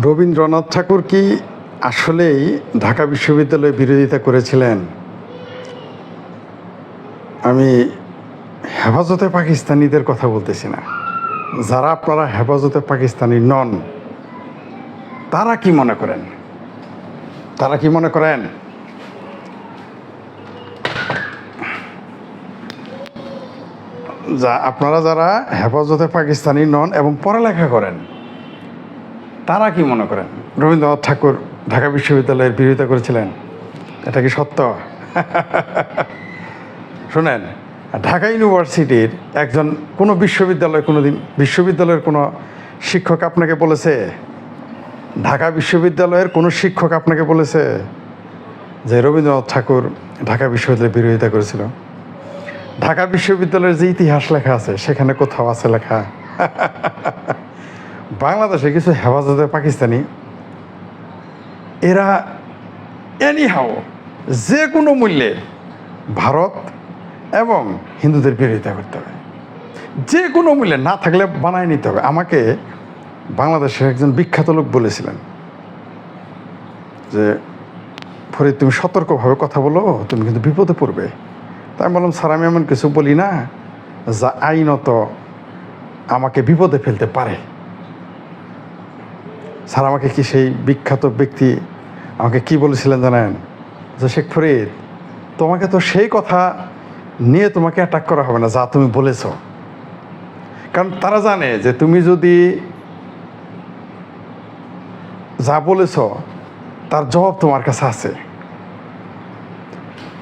রবীন্দ্রনাথ ঠাকুর কি আসলেই ঢাকা বিশ্ববিদ্যালয়ে বিরোধিতা করেছিলেন? আমি হেফাজতে পাকিস্তানিদের কথা বলতেছি না। যারা আপনারা হেফাজতে পাকিস্তানি নন, তারা কি মনে করেন? তারা কি মনে করেন? যা, আপনারা যারা হেফাজতে পাকিস্তানি নন এবং পড়ালেখা করেন তারা কি মনে করেন? রবীন্দ্রনাথ ঠাকুর ঢাকা বিশ্ববিদ্যালয়ের বিরোধিতা করেছিলেন? এটা কি সত্য? শোনেন, ঢাকা ইউনিভার্সিটির একজন কোনো বিশ্ববিদ্যালয় কোনো দিন বিশ্ববিদ্যালয়ের কোনো শিক্ষক আপনাকে বলেছে? ঢাকা বিশ্ববিদ্যালয়ের কোনো শিক্ষক আপনাকে বলেছে যে রবীন্দ্রনাথ ঠাকুর ঢাকা বিশ্ববিদ্যালয়ের বিরোধিতা করেছিল? ঢাকা বিশ্ববিদ্যালয়ের যে ইতিহাস লেখা আছে, সেখানে কোথাও আছে লেখা? বাংলাদেশে কিছু হেফাজতে পাকিস্তানি, এরা এনিহাও যে কোনো মূল্যে ভারত এবং হিন্দুদের বিরোধিতা করতে হবে। যে কোনো মূল্যে না থাকলে বানায় নিতে হবে। আমাকে বাংলাদেশের একজন বিখ্যাত লোক বলেছিলেন যে, ফরিদ, তুমি সতর্কভাবে কথা বলো, তুমি কিন্তু বিপদে পড়বে। তাই আমি বললাম, স্যার, আমি এমন কিছু বলি না যা আইনত আমাকে বিপদে ফেলতে পারে। স্যার, আমাকে কি সেই বিখ্যাত ব্যক্তি আমাকে কি বলেছিলেন জানেন? যে, শেখ ফরিদ, তোমাকে তো সেই কথা নিয়ে তোমাকে অ্যাটাক করা হবে না, যা তুমি বলেছ। কারণ তারা জানে যে, তুমি যদি যা বলেছ, তার জবাব তোমার কাছে আছে।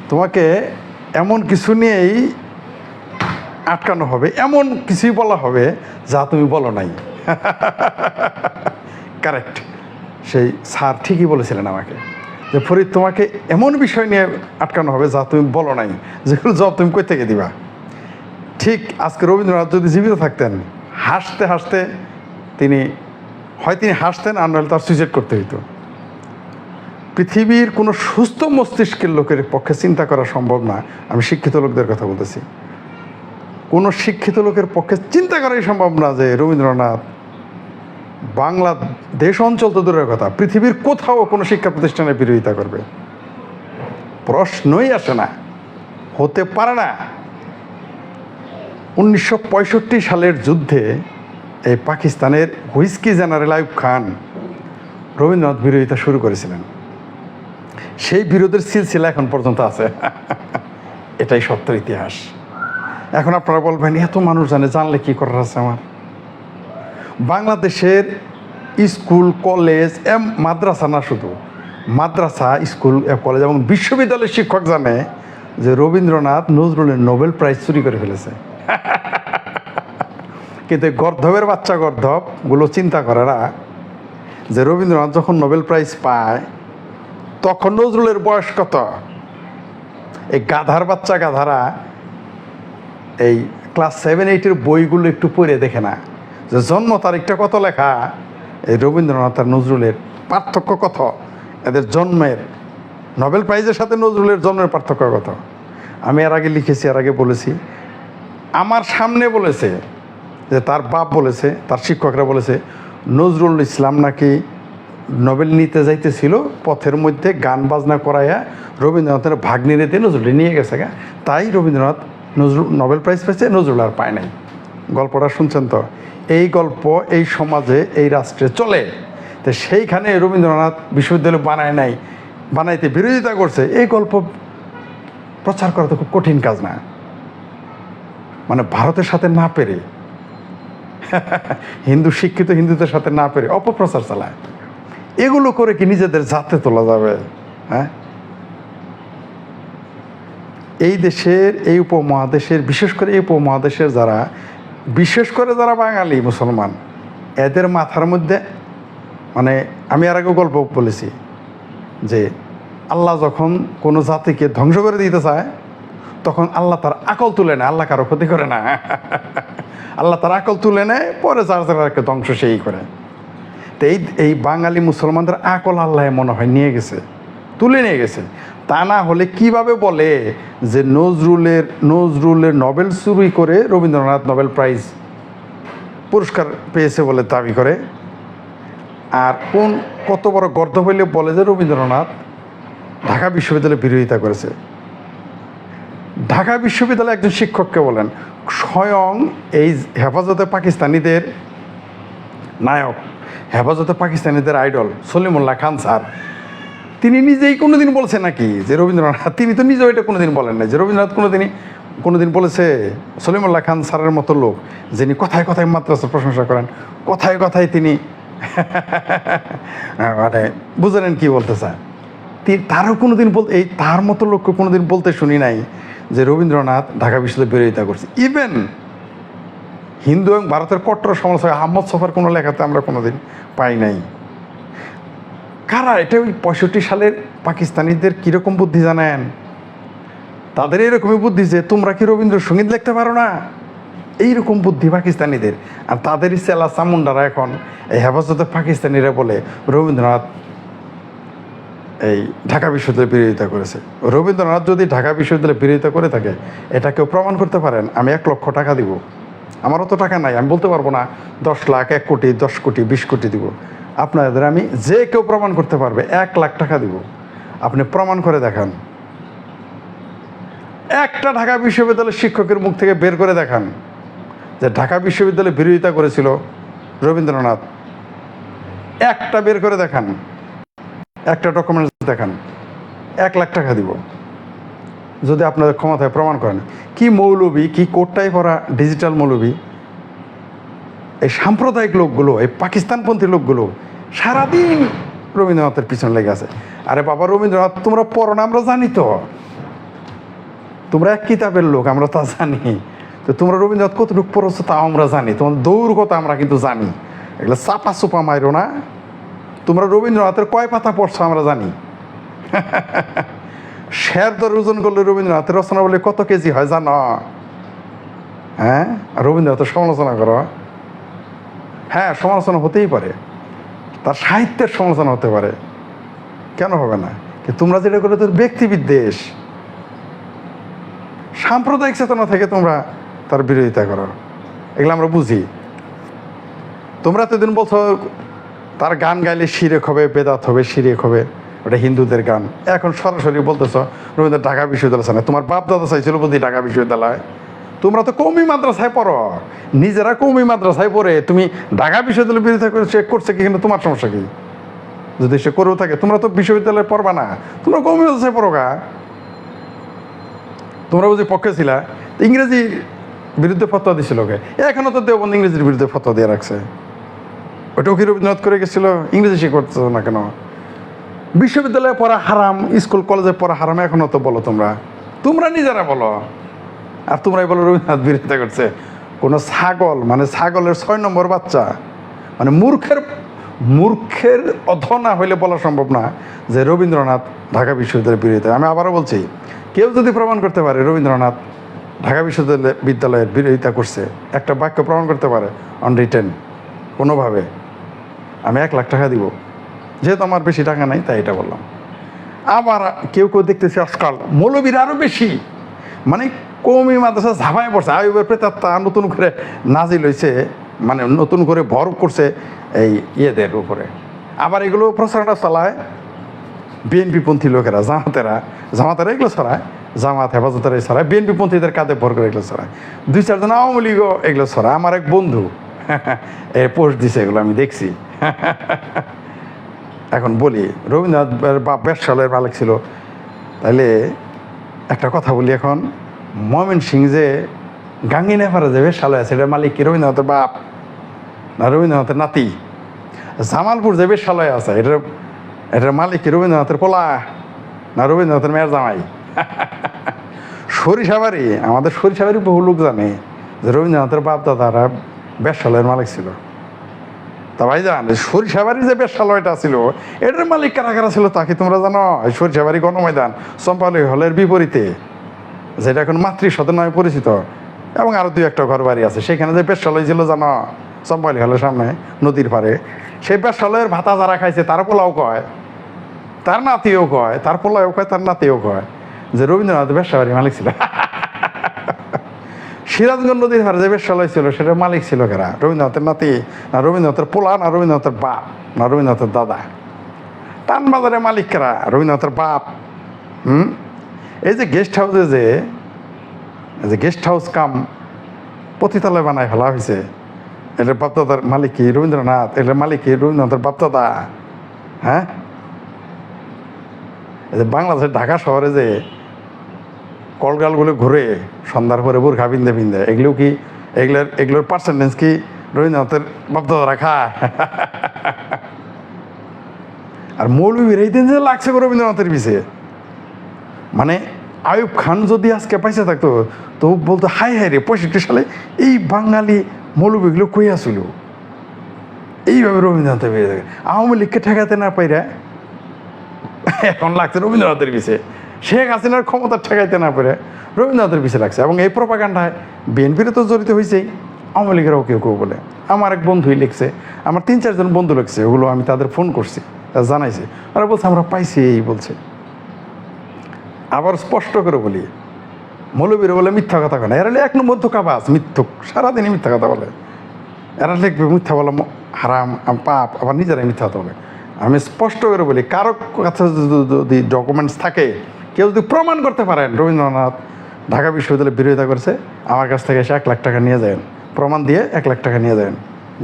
তোমাকে এমন কিছু নিয়েই আটকানো হবে, এমন কিছুই বলা হবে যা তুমি বলো নাই। কারেক্ট সেই স্যার ঠিকই বলেছিলেন আমাকে যে, ফরিদ, তোমাকে এমন বিষয় নিয়ে আটকানো হবে যা তুমি বলো নাই। যেগুলো জব তুমি কই থেকে দিবা? ঠিক আজকে রবীন্দ্রনাথ যদি জীবিত থাকতেন, হাসতে হাসতে তিনি, হয় তিনি হাসতেন, আর নাহলে তার সুইসাইড করতে হইতো। পৃথিবীর কোনো সুস্থ মস্তিষ্কের লোকের পক্ষে চিন্তা করা সম্ভব না, আমি শিক্ষিত লোকদের কথা বলতেছি। কোনো শিক্ষিত লোকের পক্ষে চিন্তা করাই সম্ভব না যে, রবীন্দ্রনাথ বাংলা দেশ অঞ্চল তো দূরের কথা, পৃথিবীর কোথাও কোনো শিক্ষা প্রতিষ্ঠানের বিরোধিতা করবে। প্রশ্নই আসে না, হতে পারে না। উনিশশো পঁয়ষট্টি সালের যুদ্ধে এই পাকিস্তানের হুইস্কি জেনারেল আইব খান রবীন্দ্রনাথ বিরোধিতা শুরু করেছিলেন। সেই বিরোধের সিলসিলা এখন পর্যন্ত আছে। এটাই সত্যের ইতিহাস। এখন আপনারা বলবেন, এত মানুষ জানে, জানলে কি করার আছে আমার? বাংলাদেশের স্কুল, কলেজ এম মাদ্রাসা না শুধু, মাদ্রাসা, স্কুল কলেজ এবং বিশ্ববিদ্যালয়ের শিক্ষক জানে যে রবীন্দ্রনাথ নজরুলের নোবেল প্রাইজ চুরি করে ফেলেছে। কিন্তু গর্ধবের বাচ্চা গর্ধবগুলো চিন্তা করে না যে রবীন্দ্রনাথ যখন নোবেল প্রাইজ পায়, তখন নজরুলের বয়স কত? এই গাধার বাচ্চা গাধারা এই ক্লাস সেভেন, এইটের বইগুলো একটু পড়ে দেখে না। যে জন্ম তারিখটা কত লেখা? এই রবীন্দ্রনাথ আর নজরুলের পার্থক্য কত? এদের জন্মের নোবেল প্রাইজের সাথে নজরুলের জন্মের পার্থক্য কত? আমি এর আগে লিখেছি, এর আগে বলেছি। আমার সামনে বলেছে যে তার বাপ বলেছে, তার শিক্ষকরা বলেছে, নজরুল ইসলাম নাকি নোবেল নিতে যাইতেছিল, পথের মধ্যে গান বাজনা করাইয়া রবীন্দ্রনাথের ভাগ্নিরে দিয়ে নজরুল নিয়ে গেছে গা। তাই রবীন্দ্রনাথ নজরুল, নোবেল প্রাইজ পেয়েছে, নজরুল আর পায় নাই। গল্পটা শুনছেন তো? এই গল্প এই সমাজে, এই রাষ্ট্রে চলে। তো সেইখানে রবীন্দ্রনাথ বিশ্ববিদ্যালয় বানায় নাই, বানাইতে বিরোধিতা করছে। এই গল্প প্রচার করা তো খুব কঠিন কাজ না। মানে ভারতের সাথে না পেরে, হিন্দু, শিক্ষিত হিন্দুদের সাথে না পেরে অপপ্রচার চালায়। এগুলো করে কি নিজেদের জাতে তোলা যাবে হ্যাঁ? এই দেশের, এই উপমহাদেশের, বিশেষ করে এই উপমহাদেশের যারা বিশেষ করে যারা বাঙালি মুসলমান, এদের মাথার মধ্যে মানে আমি আর আগে গল্প বলেছি যে আল্লাহ যখন কোনো জাতিকে ধ্বংস করে দিতে চায়, তখন আল্লাহ তার আকল তুলে নেয়, আল্লাহ কারও ক্ষতি করে না। আল্লাহ তার আকল তুলে নেয়, পরে যার যারা ধ্বংস সেই করে। তো এই এই বাঙালি মুসলমানদের আকল আল্লাহ মনে হয় নিয়ে গেছে, তুলে নিয়ে গেছে। তা না হলে কীভাবে বলে যে নজরুলের নজরুলের নোবেল চুরি করে রবীন্দ্রনাথ নোবেল প্রাইজ পুরস্কার পেয়েছে বলে দাবি করে? আর কোন, কত বড় গর্দ হইলে বলে যে রবীন্দ্রনাথ ঢাকা বিশ্ববিদ্যালয়ে বিরোধিতা করেছে? ঢাকা বিশ্ববিদ্যালয়ে একজন শিক্ষককে বলেন, স্বয়ং এই হেফাজতে পাকিস্তানিদের নায়ক, হেফাজতে পাকিস্তানিদের আইডল সলিমুল্লাহ খান স্যার। তিনি নিজেই কোনোদিন বলছেন নাকি যে রবীন্দ্রনাথ তিনি তো নিজেও এটা কোনোদিন বলেন না যে রবীন্দ্রনাথ কোনোদিনই, কোনোদিন বলেছে সলিমুল্লাহ খান স্যারের মতো লোক, যিনি কথায় কথায় মাদ্রাসার প্রশংসা করেন, কথায় কথায় তিনি মানে বুঝলেন কি বলতে চায়। তি- তারও কোনোদিন বল, এই তার মতো লোককে কোনোদিন বলতে শুনি নাই যে রবীন্দ্রনাথ ঢাকা বিশ্ববিদ্যালয়ে বিরোধিতা করছে। ইভেন হিন্দু এবং ভারতের কট্টর সমালোচক আহমদ সফার কোনো লেখাতে আমরা কোনোদিন পাই নাই। কারা? এটা ওই পঁয়ষট্টি সালের পাকিস্তানিদের কীরকম বুদ্ধি জানেন? তাদের এরকমই বুদ্ধি যে, তোমরা কি রবীন্দ্রসঙ্গীত লিখতে পারো না? এইরকম বুদ্ধি পাকিস্তানিদের। আর তাদেরই সেলা চামুন্ডারা এখন এই হেফাজতে পাকিস্তানিরা বলে, রবীন্দ্রনাথ এই ঢাকা বিশ্ববিদ্যালয়ে বিরোধিতা করেছে। রবীন্দ্রনাথ যদি ঢাকা বিশ্ববিদ্যালয়ে বিরোধিতা করে থাকে, এটা কেউ প্রমাণ করতে পারেন, আমি এক লক্ষ টাকা দিব। আমারও তো টাকা নাই, আমি বলতে পারব না, দশ লাখ, এক কোটি, দশ কোটি, বিশ কোটি দিব। আপনাদের আমি যে কেউ প্রমাণ করতে পারবে, এক লাখ টাকা দিব। আপনি প্রমাণ করে দেখান। একটা ঢাকা বিশ্ববিদ্যালয়ের শিক্ষকের মুখ থেকে বের করে দেখান যে ঢাকা বিশ্ববিদ্যালয়ে বিরোধিতা করেছিল রবীন্দ্রনাথ। একটা বের করে দেখান। একটা ডকুমেন্টস দেখান। এক লাখ টাকা দিব। যদি আপনাদের ক্ষমতায় প্রমাণ করেন, কি মৌলবী, কি কোটটাই পড়া ডিজিটাল মৌলবী? এই সাম্প্রদায়িক লোকগুলো, এই পাকিস্তানপন্থী লোকগুলো সারাদিন রবীন্দ্রনাথের পিছনে লেগে আছে। আরে বাবা রবীন্দ্রনাথ, তোমরা পড়ো না, আমরা জানি তো। তোমরা এক কিতাবের লোক, আমরা তা জানি। তো তোমরা রবীন্দ্রনাথ কতটুকু পড়েছো তাও আমরা জানি। তোমার দৌড় কথা আমরা কিন্তু জানি। এগুলো চাপা চুপা মাইরো না। তোমরা রবীন্দ্রনাথের কয় পাতা পড়ছো আমরা জানি। শের দর ওজন করলে রবীন্দ্রনাথের রচনা বলে কত কেজি হয় জানো? হ্যাঁ? রবীন্দ্রনাথের সমালোচনা করো। হ্যাঁ সমালোচনা হতেই পারে। তার সাহিত্যের সমালোচনা হতে পারে। কেন হবে না? তোমরা যেটা করে তোর ব্যক্তি বিদ্বেষ সাম্প্রদায়িক চেতনা থেকে তোমরা তার বিরোধিতা করো। এগুলো আমরা বুঝি। তোমরা এতদিন বলছো, তার গান গাইলে শিরেক হবে, বেদাত হবে, শিরেক হবে। ওটা হিন্দুদের গান। এখন সরাসরি বলতেছ রবীন্দ্র ঢাকা বিশ্ববিদ্যালয়। তোমার বাপ দাদা চাইছিল বুদ্ধি ঢাকা বিশ্ববিদ্যালয়। তোমরা তো কৌমি মাদ্রাসায় পড়ো। নিজেরা কৌমি মাদ্রাসায় পড়ে, তুমি ঢাকা বিশ্ববিদ্যালয় বিরোধিতা করে চেক করছে কি, কিন্তু তোমার সমস্যা কি? যদি সে করেও থাকে, তোমরা তো বিশ্ববিদ্যালয়ে পড়বা না। তোমরা কৌমি মাদ্রাসায় পড়ো গা। তোমরা বুঝি পক্ষে ছিলা? ইংরেজি বিরুদ্ধে ফতোয়া দিছিল কে এখনও তো দেওবন্দ ইংরেজির বিরুদ্ধে ফতোয়া দিয়ে রাখছে। ওটাও কি রবীন্দ্রনাথ করে গেছিল? ইংরেজি শিখে করতেছ না কেন? বিশ্ববিদ্যালয়ে পড়া হারাম, স্কুল, কলেজে পড়া হারাম এখনও তো বলো তোমরা। তোমরা নিজেরা বলো। আর তোমরাই বলো রবীন্দ্রনাথ বিরোধিতা করছে। কোনো ছাগল মানে ছাগলের ছয় নম্বর বাচ্চা মানে মূর্খের মূর্খের অধনা হইলে বলা সম্ভব না যে রবীন্দ্রনাথ ঢাকা বিশ্ববিদ্যালয়ের বিরোধিতা। আমি আবারও বলছি, কেউ যদি প্রমাণ করতে পারে রবীন্দ্রনাথ ঢাকা বিশ্ববিদ্যালয়, বিদ্যালয়ের বিরোধিতা করছে, একটা বাক্য প্রমাণ করতে পারে অন রিটেন কোনোভাবে। আমি এক লাখ টাকা দিব। যেহেতু আমার বেশি টাকা নাই, তাই এটা বললাম। আবার কেউ কেউ দেখতেছি আজকাল মৌলবীর আরও বেশি। মানে কৌমি মাদ্রাসা ঝাঁপায় পড়ছে। আয়ুবের তা নতুন করে নাজিল হয়েছে মানে নতুন করে ভর করছে এই ইয়েদের উপরে। আবার এগুলো প্রচারণা চালায় বিএনপিপন্থী লোকেরা, জামাতেরা। জামাতেরা এগুলো ছড়ায়, জামাত হেফাজতেরা ছড়ায়, বিএনপিপন্থীদের কাঁধে ভর করে এগুলো ছড়ায়। দুই চারজন আওয়ামী লীগও এগুলো ছড়ায়। আমার এক বন্ধু এ পোস্ট দিছে এগুলো, আমি দেখছি। এখন বলি, রবীন্দ্রনাথ বাপ ব্যবসালয়ের মালিক ছিল। তাহলে একটা কথা বলি এখন। ময়মন সিং যে গাঙ্গি নেপারে যে বেশালয় আছে, এটা মালিক কি? রবীন্দ্রনাথের বাপ না রবীন্দ্রনাথের নাতি? জামালপুর যে বেশালয় আছে, এটা এটার মালিক কি? রবীন্দ্রনাথের পোলা না রবীন্দ্রনাথের মেয়ের জামাই? সরিষাবাড়ি, আমাদের সরিষাবাড়ি বহু লোক জানে যে রবীন্দ্রনাথের বাপ দাদারা বেশালয়ের মালিক ছিল। তা ভাই জান সরিষাবাড়ি যে বেশালয়টা ছিল, এটার মালিক কারা কারা ছিল তা কি তোমরা জানো? সরিষাবাড়ি গণময়দান চম্পালি হলের বিপরীতে। যেটা এখন মাতৃ সদন নামে পরিচিত, এবং আরও দুই একটা ঘর বাড়ি আছে। সেখানে যে বেশালয় ছিল জানো চম্পালি হলের সামনে, নদীর পাড়ে। সেই বেশালয়ের ভাতা যারা খাইছে, তার পোলাও কয়। তার নাতিও কয়, তার পোলাও কয়, তার নাতিও কয়। যে রবীন্দ্রনাথ বেশাবাড়ি মালিক ছিল। সিরাজগঞ্জ নদীর ধারে যে বেশালয় ছিল সেটা মালিক ছিল কারা? রবীন্দ্রনাথের নাতি, না রবীন্দ্রনাথের পোলা, না রবীন্দ্রনাথের বাপ, না রবীন্দ্রনাথের দাদা। টান বাজারের মালিক কারা? রবীন্দ্রনাথের বাপ। হুম? এই যে গেস্ট হাউসে যে যে গেস্ট হাউস কাম পতিতালয় বানায় ফেলা হয়েছে এটার বাপদাদার মালিক কি? রবীন্দ্রনাথ। এটার মালিক কি? রবীন্দ্রনাথের বাপদাদা। হ্যাঁ? যে বাংলাদেশের ঢাকা শহরে যে কলগালগুলো ঘুরে সন্ধ্যার পরে বোরখা বিন্দে বিন্দে এগুলো কি, এগুলোর এগুলোর পার্সেন্টেজ কি রবীন্দ্রনাথের বাপদাদা রাখা? আর মৌলবীর এই দিন যে লাগছে রবীন্দ্রনাথের পিছিয়ে মানে আয়ুব খান যদি আজকে পয়সা থাকতো, তো বলতো হাই হাই রে, পঁয়ষট্টি সালে এই বাঙালি মৌলবীগুলো কই আসিল এইভাবে রবীন্দ্রনাথ বেরিয়ে থাকে। আওয়ামী লীগকে ঠেকাতে না পাইরা এখন লাগছে রবীন্দ্রনাথের পিছিয়ে শেখ হাসিনার ক্ষমতা ঠেকাইতে না পেরে রবীন্দ্রনাথের পিছিয়ে লাগছে। এবং এই প্রপাগান্ডায় বিএনপির তো জড়িত হয়েছেই আওয়ামী লীগেরও কেউ কেউ বলে। আমার এক বন্ধুই লিখছে, আমার তিন, চারজন বন্ধু লিখছে, ওগুলো আমি তাদের ফোন করছি জানাইছি। ওরা বলছে, আমরা পাইছি, এই বলছে। আবার স্পষ্ট করে বলি। মৌলবীর বলে, মিথ্যা কথা কেন এরা এক নম্বর ধোকাবাজ মিথ্যুক। সারাদিনই মিথ্যা কথা বলে। এরা লিখবে, মিথ্যা বলা হারাম পাপ। আবার নিজেরাই মিথ্যা কথা বলে। আমি স্পষ্ট করে বলি, কারও কাছে যদি- ডকুমেন্টস থাকে, কেউ যদি প্রমাণ করতে পারেন, রবীন্দ্রনাথ ঢাকা বিশ্ববিদ্যালয়ে বিরোধিতা করেছে, আমার কাছ থেকে এসে এক লাখ টাকা নিয়ে যাবেন প্রমাণ দিয়ে এক লাখ টাকা নিয়ে যাবেন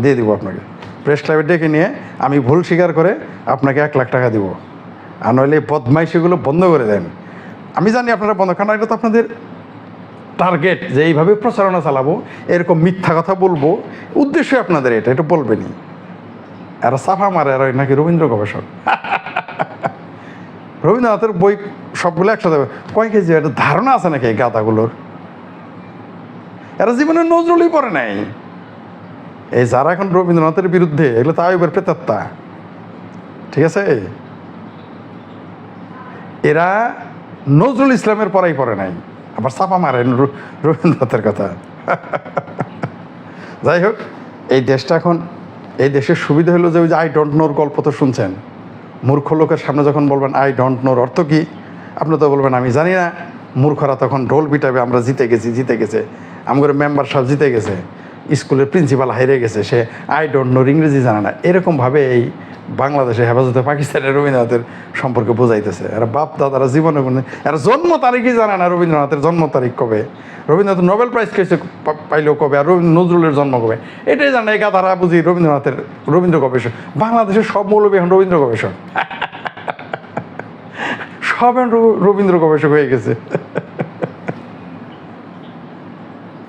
দিয়ে দিব আপনাকে। প্রেস ক্লাবে ডেকে নিয়ে আমি ভুল স্বীকার করে আপনাকে এক লাখ টাকা দিব। আর নইলে বদমাইশিগুলো বন্ধ করে দেন। আমি জানি আপনারা বন্ধ, কারণ এটা তো আপনাদের টার্গেট যে এইভাবে প্রচারণা চালাবো, এরকম মিথ্যা কথা বলব। উদ্দেশ্য আপনাদের এটা এটা বলবেনি এরা সাফা মারে, এরা নাকি রবীন্দ্র গবেষক। রবীন্দ্রনাথের বই সবগুলো একসাথে কয় কেজি? একটা ধারণা আছে নাকি এই গাদাগুলোর? এরা জীবনে নজরুলই পড়ে নাই। এই যারা এখন রবীন্দ্রনাথের বিরুদ্ধে, এগুলো তো আয়ুবের প্রেতাত্মা। ঠিক আছে? এরা নজরুল ইসলামের পড়াই পড়ে নাই। আবার চাপা মারেন রবীন্দ্রনাথের কথা। যাই হোক, এই দেশটা এখন, এই দেশের সুবিধা হলো যে ওই যে আই ডোন্ট নোর গল্প তো শুনছেন। মূর্খ লোকের সামনে যখন বলবেন আই ডোন্ট নোর অর্থ কী, আপনি তো বলবেন আমি জানি না। মূর্খরা তখন ঢোল পিটাবে, আমরা জিতে গেছি, জিতে গেছে। আমার মেম্বার সব জিতে গেছে। স্কুলের প্রিন্সিপাল হারিয়ে গেছে, সে আই ডোন্ট নোর ইংরেজি জানে না। এরকমভাবে এই বাংলাদেশে হেফাজতে পাকিস্তানের রবীন্দ্রনাথের সম্পর্কে বোঝাইতেছে। এরা বাপ দাদারা জীবনে কোনো এরা জন্ম তারিখই জানে না রবীন্দ্রনাথের জন্ম তারিখ কবে। রবীন্দ্রনাথ নোবেল প্রাইজ কেছে পাইলেও কবে, আর রবীন্দ্র নজরুলের জন্ম কবে। এটাই জানে এই গাধারা বুঝি রবীন্দ্রনাথের রবীন্দ্র গবেষক। বাংলাদেশের সব মৌলবী এখন রবীন্দ্র গবেষক। সব রবীন্দ্র গবেষক হয়ে গেছে।